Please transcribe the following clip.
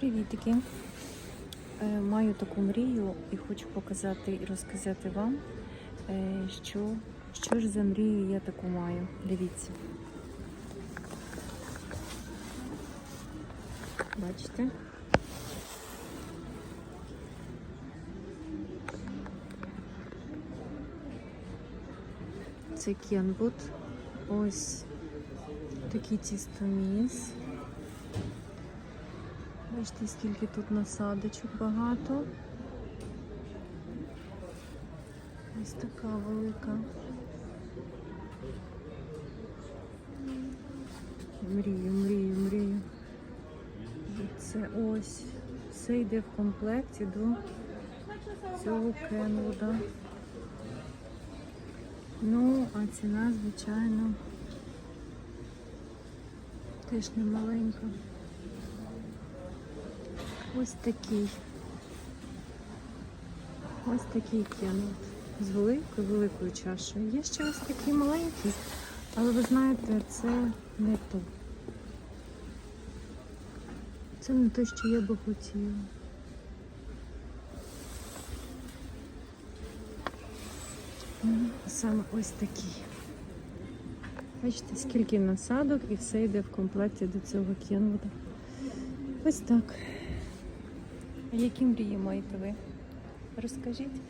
Привітики! Е, Маю таку мрію і хочу показати і розказати вам, е, що, що ж за мрію я таку маю. Дивіться. Бачите? Це кенбут. Ось такий тістоміс. Бачите, скільки тут насадочок багато. Ось така велика. Мрію, мрію, мрію. Це ось. Все йде в комплекті до цього Кенвуда. Ну, а ціна, звичайно, теж не маленька. Ось такий. Ось такий кенут. З великою великою чашею. Є ще ось такий маленький, але ви знаєте, це не то. Це не те, що я би хотіла. Саме ось такий. Бачите, скільки насадок і все йде в комплекті до цього кенвуда. Ось так. Які мрії маєте ви? Розкажіть.